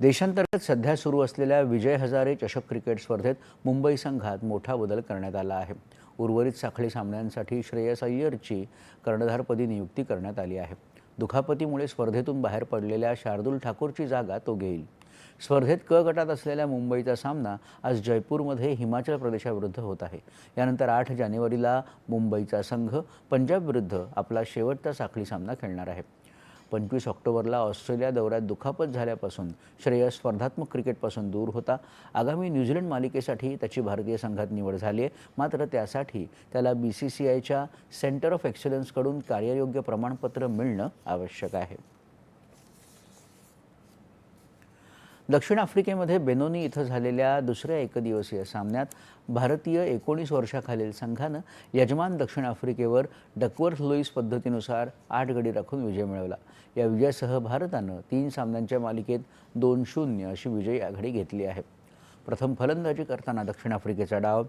देशांतर्गत सध्या सुरू असलेल्या विजय हजारे चषक क्रिकेट स्पर्धेत मुंबई संघात मोठा बदल करण्यात आला आहे. उर्वरित साखळी सामन्यांसाठी श्रेयस अय्यरची कर्णधारपदी नियुक्ती करण्यात आली आहे. दुखापतीमुळे स्पर्धेतून बाहेर पडलेल्या शार्दूल ठाकूरची जागा तो घेईल. स्पर्धेत क गटात असलेल्या मुंबईचा सामना आज जयपूरमध्ये हिमाचल प्रदेशाविरुद्ध होत आहे. यानंतर आठ जानेवारीला मुंबईचा संघ पंजाब विरुद्ध आपला शेवटचा साखळी सामना खेळणार आहे. पंचवीस ऑक्टोबरला ऑस्ट्रेलिया दौऱ्यात दुखापत झाल्यापासून श्रेयस स्पर्धात्मक क्रिकेटपासून दूर होता. आगामी न्यूझीलंड मालिकेसाठी त्याची भारतीय संघात निवड झाली आहे. मात्र त्यासाठी त्याला बी सी सी आयच्या सेंटर ऑफ एक्सलन्सकडून कार्ययोग्य प्रमाणपत्र मिळणं आवश्यक आहे. दक्षिण आफ्रिकेमध्ये बेनोनी इथं झालेल्या दुसऱ्या एकदिवसीय सामन्यात भारतीय एकोणीस वर्षाखालील संघानं यजमान दक्षिण आफ्रिकेवर डकवर्थ लुईस पद्धतीनुसार आठ गडी राखून विजय मिळवला. या विजयासह भारतानं तीन सामन्यांच्या मालिकेत दोन शून्य अशी विजयी आघाडी घेतली आहे. प्रथम फलंदाजी करताना दक्षिण आफ्रिकेचा डाव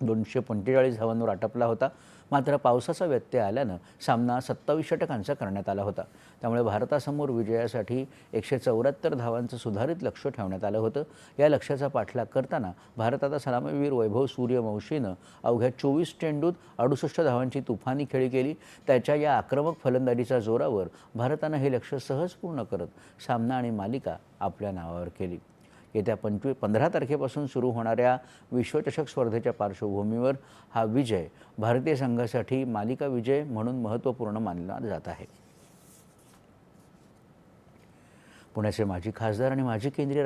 दोनशे पंचेचाळीस धावांवर आटपला होता. मात्र पावसाचा व्यत्यय आल्यानं सामना सत्तावीस षटकांचा करण्यात आला होता. त्यामुळे भारतासमोर विजयासाठी एकशे चौऱ्याहत्तर धावांचं सुधारित लक्ष ठेवण्यात आलं होतं. या लक्ष्याचा पाठलाग करताना भारताचा सलामीवीर वैभव सूर्यवंशीनं अवघ्या चोवीस चेंडूत अडुसष्ट धावांची तुफानी खेळी केली. त्याच्या या आक्रमक फलंदाजीच्या जोरावर भारतानं हे लक्ष सहज पूर्ण करत सामना आणि मालिका आपल्या नावावर केली. येत्या पंचवीस पंधरा तारखेपासून सुरू होणाऱ्या विश्वचषक स्पर्धेच्या पार्श्वभूमीवर हा विजय भारतीय संघासाठी मालिका विजय म्हणून महत्त्वपूर्ण मानला जात आहे. पुण्याचे माजी खासदार आणि माजी केंद्रीय